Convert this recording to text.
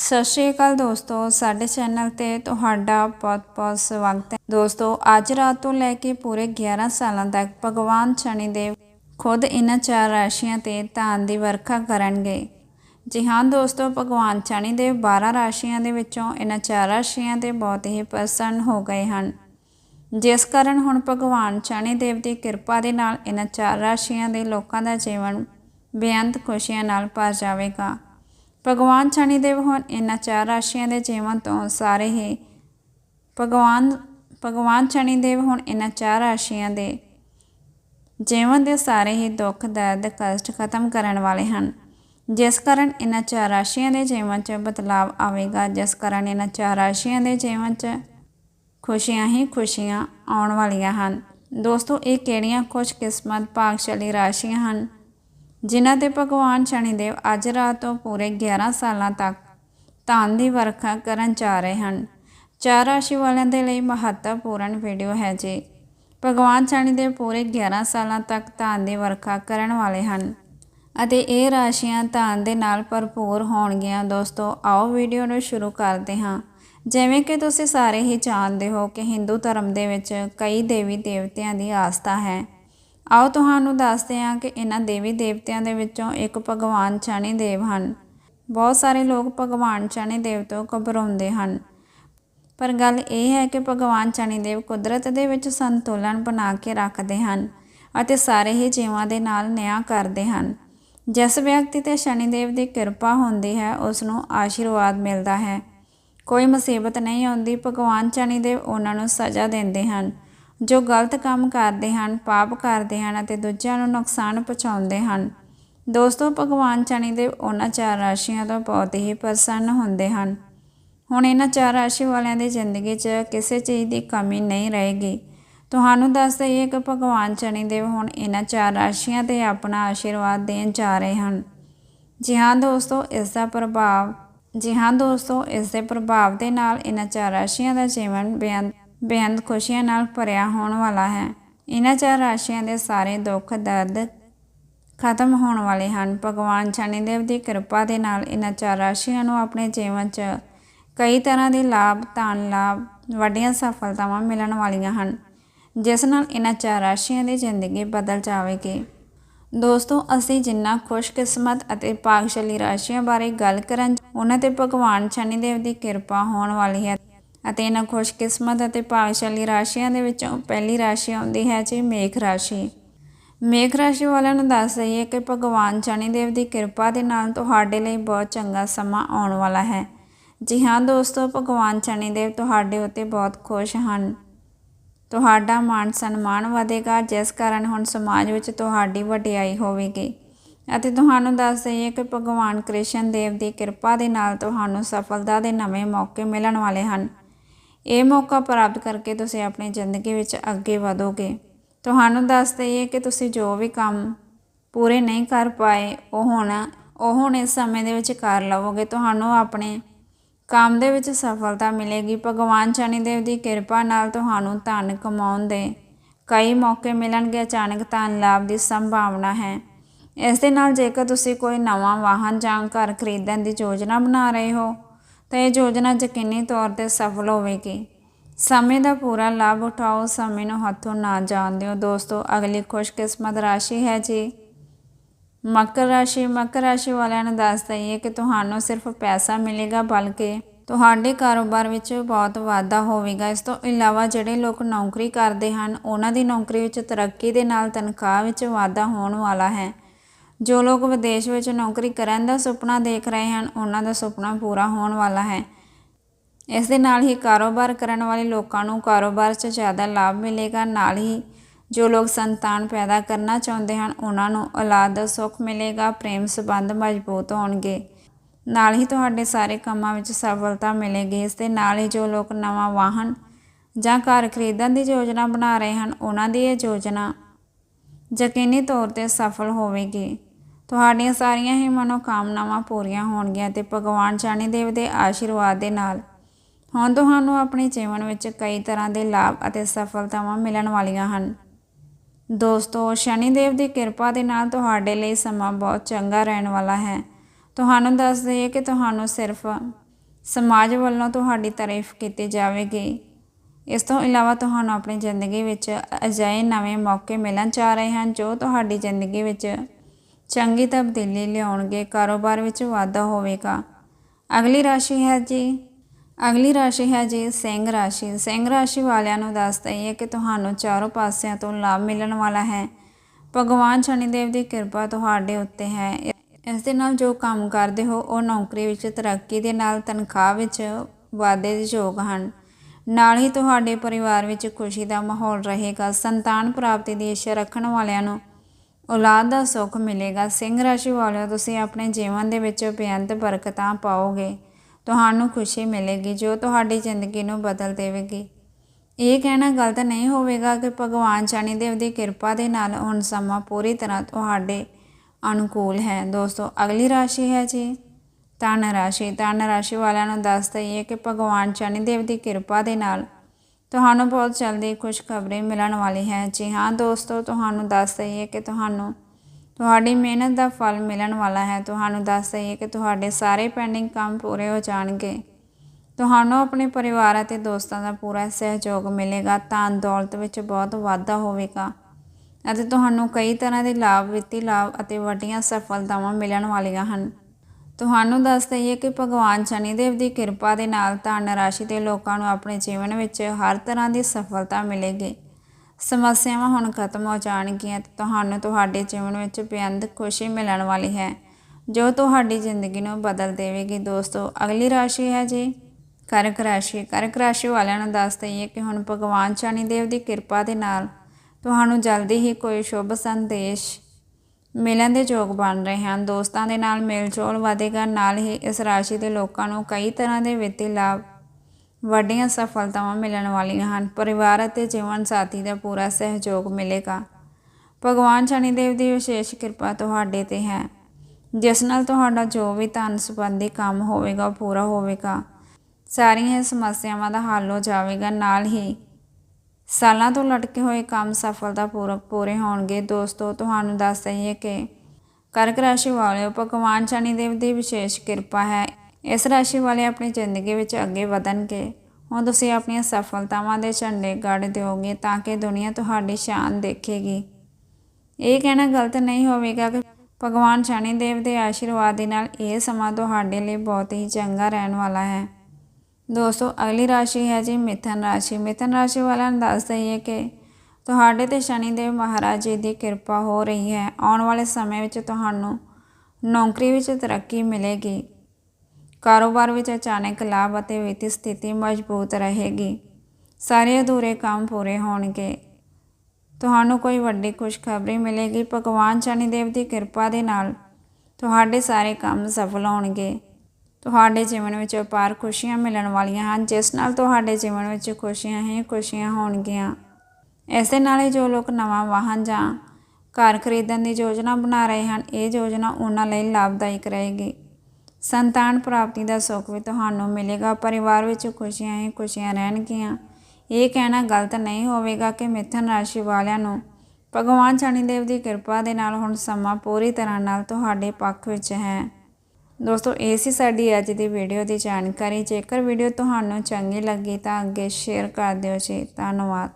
ਸਤਿ ਸ਼੍ਰੀ ਅਕਾਲ ਦੋਸਤੋ, ਸਾਡੇ ਚੈਨਲ ਤੇ ਤੁਹਾਡਾ ਬਹੁਤ-ਬਹੁਤ ਸਵਾਗਤ ਹੈ। ਦੋਸਤੋ, ਅੱਜ ਰਾਤ ਤੋਂ ਲੈ ਕੇ ਪੂਰੇ 11 ਸਾਲਾਂ ਤੱਕ ਭਗਵਾਨ ਸ਼ਨੀਦੇਵ ਖੁਦ ਇਹਨਾਂ ਚਾਰ ਰਾਸ਼ੀਆਂ ਤੇ ਧਨ ਦੀ ਵਰਖਾ ਕਰਨਗੇ। ਜੀ ਹਾਂ ਦੋਸਤੋ, ਭਗਵਾਨ ਸ਼ਨੀਦੇਵ 12 ਰਾਸ਼ੀਆਂ ਦੇ ਵਿੱਚੋਂ ਇਹਨਾਂ ਚਾਰ ਰਾਸ਼ੀਆਂ ਤੇ ਬਹੁਤ ਹੀ ਪ੍ਰਸੰਨ ਹੋ ਗਏ ਹਨ। ਜਿਸ ਕਾਰਨ ਹੁਣ ਭਗਵਾਨ ਸ਼ਨੀ ਦੇਵ ਦੀ ਕਿਰਪਾ ਦੇ ਨਾਲ ਇਹਨਾਂ ਚਾਰ ਰਾਸ਼ੀਆਂ ਦੇ ਲੋਕਾਂ ਦਾ ਜੀਵਨ ਬੇਅੰਤ ਖੁਸ਼ੀਆਂ ਨਾਲ ਭਰ ਜਾਵੇਗਾ। ਭਗਵਾਨ ਸ਼ਨੀਦੇਵ ਹੁਣ, ਇਹਨਾਂ ਚਾਰ ਰਾਸ਼ੀਆਂ ਦੇ ਜੀਵਨ ਤੋਂ ਸਾਰੇ ਹੀ ਭਗਵਾਨ ਭਗਵਾਨ ਸ਼ਨੀਦੇਵ ਹੁਣ, ਇਹਨਾਂ ਚਾਰ ਰਾਸ਼ੀਆਂ ਦੇ ਜੀਵਨ ਦੇ ਸਾਰੇ ਹੀ ਦੁੱਖ, ਦਰਦ, ਕਸ਼ਟ ਖਤਮ ਕਰਨ ਵਾਲੇ ਹਨ। ਜਿਸ ਕਾਰਨ ਇਹਨਾਂ ਚਾਰ ਰਾਸ਼ੀਆਂ ਦੇ ਜੀਵਨ 'ਚ ਬਦਲਾਵ ਆਵੇਗਾ, ਜਿਸ ਕਾਰਨ ਇਹਨਾਂ ਚਾਰ ਰਾਸ਼ੀਆਂ ਦੇ ਜੀਵਨ 'ਚ ਖੁਸ਼ੀਆਂ ਹੀ ਖੁਸ਼ੀਆਂ ਆਉਣ ਵਾਲੀਆਂ ਹਨ। ਦੋਸਤੋ, ਇਹ ਕਿਹੜੀਆਂ ਖੁਸ਼ਕਿਸਮਤ ਭਾਗਸ਼ਾਲੀ ਰਾਸ਼ੀਆਂ ਹਨ? ਜਿਨ੍ਹਾਂ ਤੇ ਭਗਵਾਨ ਸ਼ਨੀਦੇਵ ਅੱਜ ਰਾਤ ਤੋਂ ਪੂਰੇ 11 ਸਾਲਾਂ ਤੱਕ ਧਨ ਦੀ ਵਰਖਾ ਕਰਨ ਜਾ ਰਹੇ ਹਨ। ਚਾਰ ਰਾਸ਼ੀ ਵਾਲਿਆਂ ਦੇ ਲਈ ਮਹੱਤਵਪੂਰਨ ਵੀਡੀਓ ਹੈ ਜੀ। ਭਗਵਾਨ ਸ਼ਨੀਦੇਵ ਪੂਰੇ 11 ਸਾਲਾਂ ਤੱਕ ਧਨ ਦੀ ਵਰਖਾ ਕਰਨ ਵਾਲੇ ਹਨ ਅਤੇ ਇਹ ਰਾਸ਼ੀਆਂ ਧਨ ਦੇ ਨਾਲ ਭਰਪੂਰ ਹੋਣਗੀਆਂ। ਦੋਸਤੋ, ਆਓ ਵੀਡੀਓ ਨੂੰ ਸ਼ੁਰੂ ਕਰਦੇ ਹਾਂ। ਜਿਵੇਂ ਕਿ ਤੁਸੀਂ ਸਾਰੇ ਹੀ ਜਾਣਦੇ ਹੋ ਕਿ ਹਿੰਦੂ ਧਰਮ ਦੇ ਵਿੱਚ ਕਈ ਦੇਵੀ ਦੇਵਤਿਆਂ ਦੀ ਆਸਥਾ ਹੈ। ਆਓ ਤੁਹਾਨੂੰ ਦੱਸਦੇ ਹਾਂ ਕਿ ਇਹਨਾਂ ਦੇਵੀ ਦੇਵਤਿਆਂ ਦੇ ਵਿੱਚੋਂ ਇੱਕ ਭਗਵਾਨ ਸ਼ਨੀ ਦੇਵ ਹਨ। ਬਹੁਤ ਸਾਰੇ ਲੋਕ ਭਗਵਾਨ ਸ਼ਨੀ ਦੇਵ ਤੋਂ ਘਬਰਾਉਂਦੇ ਹਨ। ਪਰ ਗੱਲ ਇਹ ਹੈ ਕਿ ਭਗਵਾਨ ਸ਼ਨੀ ਦੇਵ ਕੁਦਰਤ ਦੇ ਵਿੱਚ ਸੰਤੁਲਨ ਬਣਾ ਕੇ ਰੱਖਦੇ ਹਨ ਅਤੇ ਸਾਰੇ ਹੀ ਜੀਵਾਂ ਦੇ ਨਾਲ ਨਿਆਂ ਕਰਦੇ ਹਨ। ਜਿਸ ਵਿਅਕਤੀ ਤੇ ਸ਼ਨੀ ਦੇਵ ਦੀ ਕਿਰਪਾ ਹੁੰਦੀ ਹੈ ਉਸ ਨੂੰ ਆਸ਼ੀਰਵਾਦ ਮਿਲਦਾ ਹੈ। ਕੋਈ ਮੁਸੀਬਤ ਨਹੀਂ ਆਉਂਦੀ, ਭਗਵਾਨ ਸ਼ਨੀ ਦੇਵ ਉਹਨਾਂ ਨੂੰ ਸਜ਼ਾ ਦਿੰਦੇ ਹਨ। ਜੋ ਗਲਤ ਕੰਮ ਕਰਦੇ ਹਨ, ਪਾਪ ਕਰਦੇ ਹਨ ਅਤੇ ਦੂਜਿਆਂ ਨੂੰ ਨੁਕਸਾਨ ਪਹੁੰਚਾਉਂਦੇ ਹਨ। ਦੋਸਤੋ, ਭਗਵਾਨ ਸ਼ਨੀਦੇਵ ਉਹਨਾਂ ਚਾਰ ਰਾਸ਼ੀਆਂ ਤੋਂ ਬਹੁਤ ਹੀ ਪ੍ਰਸੰਨ ਹੁੰਦੇ ਹਨ। ਹੁਣ ਇਹਨਾਂ ਚਾਰ ਰਾਸ਼ੀ ਵਾਲਿਆਂ ਦੀ ਜ਼ਿੰਦਗੀ 'ਚ ਕਿਸੇ ਚੀਜ਼ ਦੀ ਕਮੀ ਨਹੀਂ ਰਹੇਗੀ। ਤੁਹਾਨੂੰ ਦੱਸ ਦਈਏ ਕਿ ਭਗਵਾਨ ਸ਼ਨੀਦੇਵ ਹੁਣ ਇਹਨਾਂ ਚਾਰ ਰਾਸ਼ੀਆਂ ਤੇ ਆਪਣਾ ਆਸ਼ੀਰਵਾਦ ਦੇਣ ਜਾ ਰਹੇ ਹਨ। ਜੀ ਹਾਂ ਦੋਸਤੋ, ਇਸ ਦਾ ਪ੍ਰਭਾਵ ਜੀ ਹਾਂ ਦੋਸਤੋ, ਇਸ ਦੇ ਪ੍ਰਭਾਵ ਦੇ ਨਾਲ ਇਹਨਾਂ ਚਾਰ ਰਾਸ਼ੀਆਂ ਦਾ ਜੀਵਨ ਬੇਅੰਤ ਬੇਅੰਤ ਖੁਸ਼ੀਆਂ ਨਾਲ ਭਰਿਆ ਹੋਣ ਵਾਲਾ ਹੈ। ਇਹਨਾਂ ਚਾਰ ਰਾਸ਼ੀਆਂ ਦੇ ਸਾਰੇ ਦੁੱਖ, ਦਰਦ ਖਤਮ ਹੋਣ ਵਾਲੇ ਹਨ। ਭਗਵਾਨ ਸ਼ਨੀਦੇਵ ਦੀ ਕਿਰਪਾ ਦੇ ਨਾਲ ਇਹਨਾਂ ਚਾਰ ਰਾਸ਼ੀਆਂ ਨੂੰ ਆਪਣੇ ਜੀਵਨ 'ਚ ਕਈ ਤਰ੍ਹਾਂ ਦੇ ਲਾਭ, ਧਨ ਲਾਭ, ਵੱਡੀਆਂ ਸਫਲਤਾਵਾਂ ਮਿਲਣ ਵਾਲੀਆਂ ਹਨ, ਜਿਸ ਨਾਲ ਇਹਨਾਂ ਚਾਰ ਰਾਸ਼ੀਆਂ ਦੀ ਜ਼ਿੰਦਗੀ ਬਦਲ ਜਾਵੇਗੀ। ਦੋਸਤੋ, ਅਸੀਂ ਜਿੰਨਾ ਖੁਸ਼ਕਿਸਮਤ ਅਤੇ ਭਾਗਸ਼ਾਲੀ ਰਾਸ਼ੀਆਂ ਬਾਰੇ ਗੱਲ ਕਰਨ, ਉਹਨਾਂ ਤੇ ਭਗਵਾਨ ਸ਼ਨੀਦੇਵ ਦੀ ਕਿਰਪਾ ਹੋਣ ਵਾਲੀ ਹੈ। ਅਤੇ ਇਹਨਾਂ ਖੁਸ਼ਕਿਸਮਤ ਅਤੇ ਭਾਗਸ਼ਾਲੀ ਰਾਸ਼ੀਆਂ ਦੇ ਵਿੱਚੋਂ ਪਹਿਲੀ ਰਾਸ਼ੀ ਆਉਂਦੀ ਹੈ ਜੀ ਮੇਖ ਰਾਸ਼ੀ। ਮੇਖ ਰਾਸ਼ੀ ਵਾਲਿਆਂ ਨੂੰ ਦੱਸ ਦਈਏ ਕਿ ਭਗਵਾਨ ਸ਼ਨੀ ਦੇਵ ਦੀ ਕਿਰਪਾ ਦੇ ਨਾਲ ਤੁਹਾਡੇ ਲਈ ਬਹੁਤ ਚੰਗਾ ਸਮਾਂ ਆਉਣ ਵਾਲਾ ਹੈ। ਜੀ ਹਾਂ ਦੋਸਤੋ, ਭਗਵਾਨ ਸ਼ਨੀਦੇਵ ਤੁਹਾਡੇ ਉੱਤੇ ਬਹੁਤ ਖੁਸ਼ ਹਨ। ਤੁਹਾਡਾ ਮਾਣ ਸਨਮਾਨ ਵਧੇਗਾ, ਜਿਸ ਕਾਰਨ ਹੁਣ ਸਮਾਜ ਵਿੱਚ ਤੁਹਾਡੀ ਵਡਿਆਈ ਹੋਵੇਗੀ। ਅਤੇ ਤੁਹਾਨੂੰ ਦੱਸ ਦਈਏ ਕਿ ਭਗਵਾਨ ਕ੍ਰਿਸ਼ਨ ਦੇਵ ਦੀ ਕਿਰਪਾ ਦੇ ਨਾਲ ਤੁਹਾਨੂੰ ਸਫਲਤਾ ਦੇ ਨਵੇਂ ਮੌਕੇ ਮਿਲਣ ਵਾਲੇ ਹਨ। ਇਹ ਮੌਕਾ ਪ੍ਰਾਪਤ ਕਰਕੇ ਤੁਸੀਂ ਆਪਣੀ ਜ਼ਿੰਦਗੀ ਵਿੱਚ ਅੱਗੇ ਵਧੋਗੇ। ਤੁਹਾਨੂੰ ਦੱਸ ਦਈਏ ਕਿ ਤੁਸੀਂ ਜੋ ਵੀ ਕੰਮ ਪੂਰੇ ਨਹੀਂ ਕਰ ਪਾਏ, ਉਹ ਹੁਣ ਉਹ ਹੁਣ ਇਸ ਸਮੇਂ ਦੇ ਵਿੱਚ ਕਰ ਲਵੋਗੇ। ਤੁਹਾਨੂੰ ਆਪਣੇ ਕੰਮ ਦੇ ਵਿੱਚ ਸਫਲਤਾ ਮਿਲੇਗੀ। ਭਗਵਾਨ ਸ਼ਨੀਦੇਵ ਦੀ ਕਿਰਪਾ ਨਾਲ ਤੁਹਾਨੂੰ ਧਨ ਕਮਾਉਣ ਦੇ ਕਈ ਮੌਕੇ ਮਿਲਣਗੇ। ਅਚਾਨਕ ਧਨ ਲਾਭ ਦੀ ਸੰਭਾਵਨਾ ਹੈ। ਇਸ ਦੇ ਨਾਲ ਜੇਕਰ ਤੁਸੀਂ ਕੋਈ ਨਵਾਂ ਵਾਹਨ ਜਾਂ ਘਰ ਖਰੀਦਣ ਦੀ ਯੋਜਨਾ ਬਣਾ ਰਹੇ ਹੋ ਤਾਂ ਇਹ ਯੋਜਨਾ ਯਕੀਨੀ ਤੌਰ ਤੇ ਸਫਲ ਹੋਵੇਗੀ। ਸਮੇਂ ਦਾ ਪੂਰਾ ਲਾਭ ਉਠਾਓ, ਸਮੇਂ ਨੂੰ ਹੱਥੋਂ ਨਾ ਜਾਣ ਦਿਓ। ਦੋਸਤੋ, ਅਗਲੀ ਖੁਸ਼ਕਿਸਮਤ ਰਾਸ਼ੀ ਹੈ ਜੀ। ਮਕਰ ਰਾਸ਼ੀ ਮਕਰ ਰਾਸ਼ੀ ਵਾਲਿਆਂ ਨੂੰ ਦੱਸ ਦਈਏ ਕਿ ਤੁਹਾਨੂੰ ਸਿਰਫ ਪੈਸਾ ਮਿਲੇਗਾ, ਬਲਕਿ ਤੁਹਾਡੇ ਕਾਰੋਬਾਰ ਵਿੱਚ ਬਹੁਤ ਵਾਧਾ ਹੋਵੇਗਾ। ਇਸ ਤੋਂ ਇਲਾਵਾ ਜਿਹੜੇ ਲੋਕ ਨੌਕਰੀ ਕਰਦੇ ਹਨ, ਉਹਨਾਂ ਦੀ ਨੌਕਰੀ ਵਿੱਚ ਤਰੱਕੀ ਦੇ ਨਾਲ ਤਨਖਾਹ ਵਿੱਚ ਵਾਧਾ ਹੋਣ ਵਾਲਾ ਹੈ। ਜੋ ਲੋਕ ਵਿਦੇਸ਼ ਵਿੱਚ ਨੌਕਰੀ ਕਰਨ ਦਾ ਸੁਪਨਾ ਦੇਖ ਰਹੇ ਹਨ, ਉਹਨਾਂ ਦਾ ਸੁਪਨਾ ਪੂਰਾ ਹੋਣ ਵਾਲਾ ਹੈ। ਇਸ ਦੇ ਨਾਲ ਹੀ ਕਾਰੋਬਾਰ ਕਰਨ ਵਾਲੇ ਲੋਕਾਂ ਨੂੰ ਕਾਰੋਬਾਰ 'ਚ ਜ਼ਿਆਦਾ ਲਾਭ ਮਿਲੇਗਾ। ਨਾਲ ਹੀ ਜੋ ਲੋਕ ਸੰਤਾਨ ਪੈਦਾ ਕਰਨਾ ਚਾਹੁੰਦੇ ਹਨ, ਉਹਨਾਂ ਨੂੰ ਔਲਾਦ ਦਾ ਸੁੱਖ ਮਿਲੇਗਾ, ਪ੍ਰੇਮ ਸੰਬੰਧ ਮਜ਼ਬੂਤ ਹੋਣਗੇ। ਨਾਲ ਹੀ ਤੁਹਾਡੇ ਸਾਰੇ ਕੰਮਾਂ ਵਿੱਚ ਸਫਲਤਾ ਮਿਲੇਗੀ। ਇਸ ਦੇ ਨਾਲ ਹੀ ਜੋ ਲੋਕ ਨਵਾਂ ਵਾਹਨ ਜਾਂ ਘਰ ਖਰੀਦਣ ਦੀ ਯੋਜਨਾ ਬਣਾ ਰਹੇ ਹਨ, ਉਹਨਾਂ ਦੀ ਇਹ ਯੋਜਨਾ ਯਕੀਨੀ ਤੌਰ ਤੇ ਸਫਲ ਹੋਵੇਗੀ। ਤੁਹਾਡੀਆਂ ਸਾਰੀਆਂ ਹੀ ਮਨੋਕਾਮਨਾਵਾਂ ਪੂਰੀਆਂ ਹੋਣਗੀਆਂ ਤੇ ਭਗਵਾਨ ਸ਼ਨੀਦੇਵ ਦੇ ਆਸ਼ੀਰਵਾਦ ਦੇ ਨਾਲ ਹੁਣ ਤੁਹਾਨੂੰ ਆਪਣੇ ਜੀਵਨ ਵਿੱਚ ਕਈ ਤਰ੍ਹਾਂ ਦੇ ਲਾਭ ਅਤੇ ਸਫਲਤਾਵਾਂ ਮਿਲਣ ਵਾਲੀਆਂ ਹਨ। ਦੋਸਤੋ, ਸ਼ਨੀਦੇਵ ਦੀ ਕਿਰਪਾ ਦੇ ਨਾਲ ਤੁਹਾਡੇ ਲਈ ਸਮਾਂ ਬਹੁਤ ਚੰਗਾ ਰਹਿਣ ਵਾਲਾ ਹੈ। ਤੁਹਾਨੂੰ ਦੱਸ ਦਈਏ ਕਿ ਤੁਹਾਨੂੰ ਸਿਰਫ ਸਮਾਜ ਵੱਲੋਂ ਤੁਹਾਡੀ ਤਾਰੀਫ ਕੀਤੀ ਜਾਵੇਗੀ। ਇਸ ਤੋਂ ਇਲਾਵਾ ਤੁਹਾਨੂੰ ਆਪਣੀ ਜ਼ਿੰਦਗੀ ਵਿੱਚ ਅਜਿਹੇ ਨਵੇਂ ਮੌਕੇ ਮਿਲਣ ਜਾ ਰਹੇ ਹਨ ਜੋ ਤੁਹਾਡੀ ਜ਼ਿੰਦਗੀ ਵਿੱਚ ਚੰਗੀ ਤਬਦੀਲੀ ਲਿਆਉਣਗੇ, ਕਾਰੋਬਾਰ ਵਿੱਚ ਵਾਧਾ ਹੋਵੇਗਾ। ਅਗਲੀ ਰਾਸ਼ੀ ਹੈ ਜੀ, ਅਗਲੀ ਰਾਸ਼ੀ ਹੈ ਜੀ ਸਿੰਘ ਰਾਸ਼ੀ। ਸਿੰਘ ਰਾਸ਼ੀ ਵਾਲਿਆਂ ਨੂੰ ਦੱਸ ਦਈਏ ਕਿ ਤੁਹਾਨੂੰ ਚਾਰੋਂ ਪਾਸਿਆਂ ਤੋਂ ਲਾਭ ਮਿਲਣ ਵਾਲਾ ਹੈ। ਭਗਵਾਨ ਸ਼ਨੀਦੇਵ ਦੀ ਕਿਰਪਾ ਤੁਹਾਡੇ ਉੱਤੇ ਹੈ। ਇਸ ਦੇ ਨਾਲ ਜੋ ਕੰਮ ਕਰਦੇ ਹੋ, ਉਹ ਨੌਕਰੀ ਵਿੱਚ, ਤਰੱਕੀ ਦੇ ਨਾਲ, ਤਨਖਾਹ ਵਿੱਚ ਵਾਧੇ ਦੇ ਯੋਗ ਹਨ। ਨਾਲ ਹੀ ਤੁਹਾਡੇ ਪਰਿਵਾਰ ਵਿੱਚ ਖੁਸ਼ੀ ਦਾ ਮਾਹੌਲ ਰਹੇਗਾ। ਸੰਤਾਨ ਪ੍ਰਾਪਤੀ ਦੀ ਇੱਛਾ ਰੱਖਣ ਵਾਲਿਆਂ ਨੂੰ ਔਲਾਦ ਦਾ ਸੁੱਖ ਮਿਲੇਗਾ। ਸਿੰਘ ਰਾਸ਼ੀ ਵਾਲਿਓ, ਤੁਸੀਂ ਆਪਣੇ ਜੀਵਨ ਦੇ ਵਿੱਚ ਬੇਅੰਤ ਬਰਕਤਾਂ ਪਾਓਗੇ। ਤੁਹਾਨੂੰ ਖੁਸ਼ੀ ਮਿਲੇਗੀ, ਜੋ ਤੁਹਾਡੀ ਜ਼ਿੰਦਗੀ ਨੂੰ ਬਦਲ ਦੇਵੇਗੀ। ਇਹ ਕਹਿਣਾ ਗਲਤ ਨਹੀਂ ਹੋਵੇਗਾ ਕਿ ਭਗਵਾਨ ਸ਼ਨੀਦੇਵ ਦੀ ਕਿਰਪਾ ਦੇ ਨਾਲ ਹੁਣ ਸਮਾਂ ਪੂਰੀ ਤਰ੍ਹਾਂ ਤੁਹਾਡੇ ਅਨੁਕੂਲ ਹੈ। ਦੋਸਤੋ, ਅਗਲੀ ਰਾਸ਼ੀ ਹੈ ਜੀ ਧਨ ਰਾਸ਼ੀ। ਧਨ ਰਾਸ਼ੀ ਵਾਲਿਆਂ ਨੂੰ ਦੱਸ ਦਈਏ ਕਿ ਭਗਵਾਨ ਸ਼ਨੀਦੇਵ ਦੀ ਕਿਰਪਾ ਦੇ ਨਾਲ ਤੁਹਾਨੂੰ ਬਹੁਤ ਜਲਦੀ ਖੁਸ਼ਖਬਰੀ ਮਿਲਣ ਵਾਲੀ ਹੈ। ਜੀ ਹਾਂ ਦੋਸਤੋ, ਤੁਹਾਨੂੰ ਦੱਸ ਦਈਏ ਕਿ ਤੁਹਾਨੂੰ ਤੁਹਾਡੀ ਮਿਹਨਤ ਦਾ ਫਲ ਮਿਲਣ ਵਾਲਾ ਹੈ। ਤੁਹਾਨੂੰ ਦੱਸ ਦਈਏ ਕਿ ਤੁਹਾਡੇ ਸਾਰੇ ਪੈਂਡਿੰਗ ਕੰਮ ਪੂਰੇ ਹੋ ਜਾਣਗੇ। ਤੁਹਾਨੂੰ ਆਪਣੇ ਪਰਿਵਾਰ ਅਤੇ ਦੋਸਤਾਂ ਦਾ ਪੂਰਾ ਸਹਿਯੋਗ ਮਿਲੇਗਾ। ਤਾਂ ਦੌਲਤ ਵਿੱਚ ਬਹੁਤ ਵਾਧਾ ਹੋਵੇਗਾ ਅਤੇ ਤੁਹਾਨੂੰ ਕਈ ਤਰ੍ਹਾਂ ਦੇ ਲਾਭ, ਵਿੱਤੀ ਲਾਭ ਅਤੇ ਵੱਡੀਆਂ ਸਫਲਤਾਵਾਂ ਮਿਲਣ ਵਾਲੀਆਂ ਹਨ। ਤੁਹਾਨੂੰ ਦੱਸ ਦਈਏ ਕਿ ਭਗਵਾਨ ਸ਼ਨੀਦੇਵ ਦੀ ਕਿਰਪਾ ਦੇ ਨਾਲ ਧਨ ਰਾਸ਼ੀ ਦੇ ਲੋਕਾਂ ਨੂੰ ਆਪਣੇ ਜੀਵਨ ਵਿੱਚ ਹਰ ਤਰ੍ਹਾਂ ਦੀ ਸਫਲਤਾ ਮਿਲੇਗੀ। ਸਮੱਸਿਆਵਾਂ ਹੁਣ ਖਤਮ ਹੋ ਜਾਣਗੀਆਂ ਤੇ ਤੁਹਾਨੂੰ ਤੁਹਾਡੇ ਜੀਵਨ ਵਿੱਚ ਬੇਅੰਤ ਖੁਸ਼ੀ ਮਿਲਣ ਵਾਲੀ ਹੈ। ਜੋ ਤੁਹਾਡੀ ਜ਼ਿੰਦਗੀ ਨੂੰ ਬਦਲ ਦੇਵੇਗੀ। ਦੋਸਤੋ, ਅਗਲੀ ਰਾਸ਼ੀ ਹੈ ਜੀ ਕਰਕ ਰਾਸ਼ੀ। ਕਰਕ ਰਾਸ਼ੀ ਵਾਲਿਆਂ ਨੂੰ ਦੱਸ ਦਈਏ ਕਿ ਹੁਣ ਭਗਵਾਨ ਸ਼ਨੀਦੇਵ ਦੀ ਕਿਰਪਾ ਦੇ ਨਾਲ ਤੁਹਾਨੂੰ ਜਲਦੀ ਹੀ ਕੋਈ ਸ਼ੁਭ ਸੰਦੇਸ਼ ਮਿਲਣ ਦੇ ਯੋਗ ਬਣ ਰਹੇ ਹਨ। ਦੋਸਤਾਂ ਦੇ ਨਾਲ ਮੇਲਜੋਲ ਵਧੇਗਾ। ਨਾਲ ਹੀ ਇਸ ਰਾਸ਼ੀ ਦੇ ਲੋਕਾਂ ਨੂੰ ਕਈ ਤਰ੍ਹਾਂ ਦੇ ਵਿੱਤੀ ਲਾਭ, ਵੱਡੀਆਂ ਸਫਲਤਾਵਾਂ ਮਿਲਣ ਵਾਲੀਆਂ ਹਨ। ਪਰਿਵਾਰ ਅਤੇ ਜੀਵਨ ਸਾਥੀ ਦਾ ਪੂਰਾ ਸਹਿਯੋਗ ਮਿਲੇਗਾ। ਭਗਵਾਨ ਸ਼ਨੀਦੇਵ ਦੀ ਵਿਸ਼ੇਸ਼ ਕਿਰਪਾ ਤੁਹਾਡੇ ਤੇ ਹੈ, ਜਿਸ ਨਾਲ ਤੁਹਾਡਾ ਜੋ ਵੀ ਧਨ ਸੰਬੰਧੀ ਕੰਮ ਹੋਵੇਗਾ, ਉਹ ਪੂਰਾ ਹੋਵੇਗਾ। ਸਾਰੀਆਂ ਸਮੱਸਿਆਵਾਂ ਦਾ ਹੱਲ ਹੋ ਜਾਵੇਗਾ। ਨਾਲ ਹੀ ਸਾਲਾਂ ਤੋਂ ਲਟਕੇ ਹੋਏ ਕੰਮ ਸਫਲਤਾਪੂਰਵਕ ਪੂਰੇ ਹੋਣਗੇ। ਦੋਸਤੋ, ਤੁਹਾਨੂੰ ਦੱਸ ਦਈਏ ਕਿ ਕਰਕ ਰਾਸ਼ੀ ਵਾਲਿਓ ਭਗਵਾਨ ਸ਼ਨੀਦੇਵ ਦੀ ਵਿਸ਼ੇਸ਼ ਕਿਰਪਾ ਹੈ। ਇਸ ਰਾਸ਼ੀ ਵਾਲੇ ਆਪਣੀ ਜ਼ਿੰਦਗੀ ਵਿੱਚ ਅੱਗੇ ਵਧਣਗੇ। ਹੁਣ ਤੁਸੀਂ ਆਪਣੀਆਂ ਸਫਲਤਾਵਾਂ ਦੇ ਝੰਡੇ ਗੱਡ ਦਿਓਗੇ ਤਾਂ ਕਿ ਦੁਨੀਆ ਤੁਹਾਡੀ ਸ਼ਾਨ ਦੇਖੇਗੀ। ਇਹ ਕਹਿਣਾ ਗਲਤ ਨਹੀਂ ਹੋਵੇਗਾ ਕਿ ਭਗਵਾਨ ਸ਼ਨੀਦੇਵ ਦੇ ਆਸ਼ੀਰਵਾਦ ਦੇ ਨਾਲ ਇਹ ਸਮਾਂ ਤੁਹਾਡੇ ਲਈ ਬਹੁਤ ਹੀ ਚੰਗਾ ਰਹਿਣ ਵਾਲਾ ਹੈ। ਦੋਸਤੋ, ਅਗਲੀ ਰਾਸ਼ੀ ਹੈ ਜੀ ਮਿਥਨ ਰਾਸ਼ੀ। ਮਿਥਨ ਰਾਸ਼ੀ ਵਾਲਿਆਂ ਨੂੰ ਦੱਸ ਦਈਏ ਕਿ ਤੁਹਾਡੇ ਤੇ ਸ਼ਨੀਦੇਵ ਮਹਾਰਾਜ ਜੀ ਦੀ ਕਿਰਪਾ ਹੋ ਰਹੀ ਹੈ। ਆਉਣ ਵਾਲੇ ਸਮੇਂ ਵਿੱਚ ਤੁਹਾਨੂੰ ਨੌਕਰੀ ਵਿੱਚ ਤਰੱਕੀ ਮਿਲੇਗੀ। ਕਾਰੋਬਾਰ ਵਿੱਚ ਅਚਾਨਕ ਲਾਭ ਅਤੇ ਵਿੱਤੀ ਸਥਿਤੀ ਮਜ਼ਬੂਤ ਰਹੇਗੀ। ਸਾਰੇ ਅਧੂਰੇ ਕੰਮ ਪੂਰੇ ਹੋਣਗੇ। ਤੁਹਾਨੂੰ ਕੋਈ ਵੱਡੀ ਖੁਸ਼ਖਬਰੀ ਮਿਲੇਗੀ। ਭਗਵਾਨ ਸ਼ਨੀਦੇਵ ਦੀ ਕਿਰਪਾ ਦੇ ਨਾਲ ਤੁਹਾਡੇ ਸਾਰੇ ਕੰਮ ਸਫਲ ਹੋਣਗੇ। ਤੁਹਾਡੇ ਜੀਵਨ ਵਿੱਚ ਅਪਾਰ ਖੁਸ਼ੀਆਂ ਮਿਲਣ ਵਾਲੀਆਂ ਹਨ, ਜਿਸ ਨਾਲ ਤੁਹਾਡੇ ਜੀਵਨ ਵਿੱਚ ਖੁਸ਼ੀਆਂ ਹੀ ਖੁਸ਼ੀਆਂ ਹੋਣਗੀਆਂ। ਇਸ ਦੇ ਨਾਲ ਹੀ ਜੋ ਲੋਕ ਨਵਾਂ ਵਾਹਨ ਜਾਂ ਘਰ ਖਰੀਦਣ ਦੀ ਯੋਜਨਾ ਬਣਾ ਰਹੇ ਹਨ, ਇਹ ਯੋਜਨਾ ਉਹਨਾਂ ਲਈ ਲਾਭਦਾਇਕ ਰਹੇਗੀ। ਸੰਤਾਨ ਪ੍ਰਾਪਤੀ ਦਾ ਸੁੱਖ ਵੀ ਤੁਹਾਨੂੰ ਮਿਲੇਗਾ, ਪਰਿਵਾਰ ਵਿੱਚ ਖੁਸ਼ੀਆਂ ਹੀ ਖੁਸ਼ੀਆਂ ਰਹਿਣਗੀਆਂ। ਇਹ ਕਹਿਣਾ ਗਲਤ ਨਹੀਂ ਹੋਵੇਗਾ ਕਿ ਮਿਥਨ ਰਾਸ਼ੀ ਵਾਲਿਆਂ ਨੂੰ ਭਗਵਾਨ ਸ਼ਨੀਦੇਵ ਦੀ ਕਿਰਪਾ ਦੇ ਨਾਲ ਹੁਣ ਸਮਾਂ ਪੂਰੀ ਤਰ੍ਹਾਂ ਨਾਲ ਤੁਹਾਡੇ ਪੱਖ ਵਿੱਚ ਹੈ। ਦੋਸਤੋ, ਇਹ ਸੀ ਸਾਡੀ ਅੱਜ ਦੀ ਵੀਡੀਓ ਦੀ ਜਾਣਕਾਰੀ। ਜੇਕਰ ਵੀਡੀਓ ਤੁਹਾਨੂੰ ਚੰਗੀ ਲੱਗੀ ਤਾਂ ਅੱਗੇ ਸ਼ੇਅਰ ਕਰ ਦਿਓ ਜੀ। ਧੰਨਵਾਦ।